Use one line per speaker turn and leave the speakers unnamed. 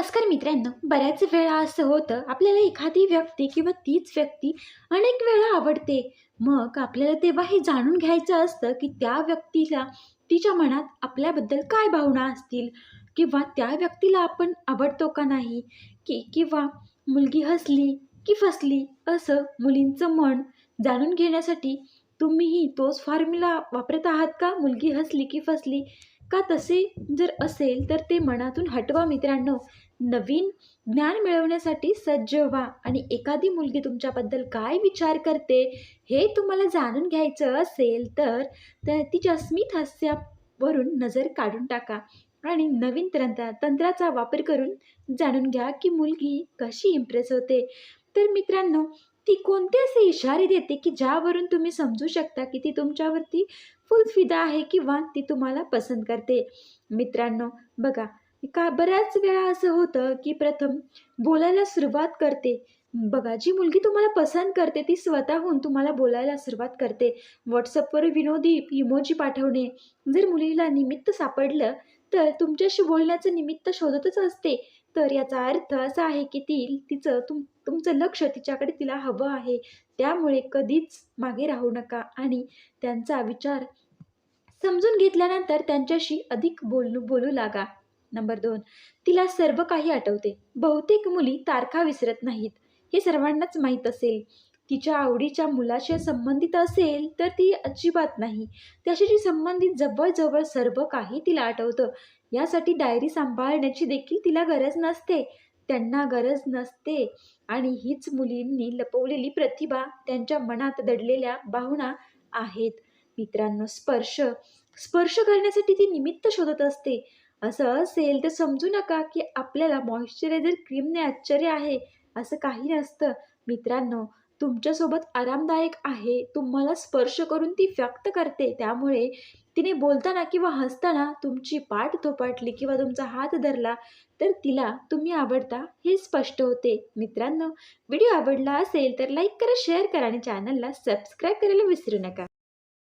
नमस्कार मित्रांनो बऱ्याच वेळा असं होतं आपल्याला एखादी व्यक्ती किंवा तीच व्यक्ती अनेक वेळा आवडते. मग आपल्याला तेव्हा हे जाणून घ्यायचं असतं की त्या व्यक्तीला तिच्या मनात आपल्याबद्दल काय भावना असतील? किंवा त्या व्यक्तीला आपण आवडतो का नाही? की किंवा मुलगी हसली की फसली असं मुलींचं मन जाणून घेण्यासाठी तुम्हीही तोच फॉर्म्युला वापरत आहात का? मुलगी हसली की फसली का तसे जर असेल तर ते मनातून हटवा मित्रांनो. नवीन ज्ञान मिळवण्यासाठी सज्ज व्हा आणि एखादी मुलगी तुमच्याबद्दल काय विचार करते हे तुम्हाला जाणून घ्यायचं असेल तर तिच्या स्मित हास्यावरून नजर काढून टाका आणि नवीन तंत्रा तंत्राचा वापर करून जाणून घ्या की मुलगी कशी इम्प्रेस होते. तर मित्रांनो ती कोणते असे इशारे देते की ज्यावरून तुम्ही समजू शकता की ती तुमच्यावरती फुल फिदा आहे किंवा ती तुम्हाला पसंत करते? मित्रांनो बघा का बऱ्याच वेळा असं होतं की प्रथम बोलायला सुरुवात करते. बघा जी मुलगी तुम्हाला पसंत करते ती स्वतःहून तुम्हाला बोलायला सुरुवात करते. व्हॉट्सअपवर विनोदी इमोजी पाठवणे. जर मुलीला निमित्त सापडलं तर तुमच्याशी बोलण्याचं निमित्त शोधतच असते. तर याचा अर्थ असा आहे की ती तिचं तुम तुमचं लक्ष तिच्याकडे तिला हवं आहे. त्यामुळे कधीच मागे राहू नका. आणि त्यांचा विचार समजून घेतल्यानंतर त्यांच्याशी अधिक बोलू बोलू लागा. नंबर दोन. तिला सर्व काही आठवते. बहुतेक मुली तारखा विसरत नाहीत. हे सर्वांनाच माहीत असेल. तिच्या आवडीच्या मुलाशी संबंधित असेल तर ती अजिबात नाही. त्याच्याशी संबंधित जवळजवळ सर्व काही तिला आठवतं. यासाठी डायरी सांभाळण्याची देखील तिला गरज नसते. त्यांना गरज नसते. आणि हीच मुलींनी लपवलेली प्रतिभा त्यांच्या मनात दडलेल्या भावना आहेत. मित्रांनो स्पर्श. स्पर्श करण्यासाठी ती निमित्त शोधत असते. असं असेल तर समजू नका की आपल्याला मॉइश्चरायझर क्रीमने आश्चर्य आहे असं काही नसतं. मित्रांनो तुमच्यासोबत आरामदायक आहे तुम्हाला स्पर्श करून ती व्यक्त करते. त्यामुळे तिने बोलताना किंवा हसताना तुमची पाठ थोपाटली किंवा तुमचा हात धरला तर तिला तुम्ही आवडता हे स्पष्ट होते. मित्रांनो व्हिडिओ आवडला असेल तर लाईक करा शेअर करा आणि चॅनलला सबस्क्राईब करायला विसरू नका.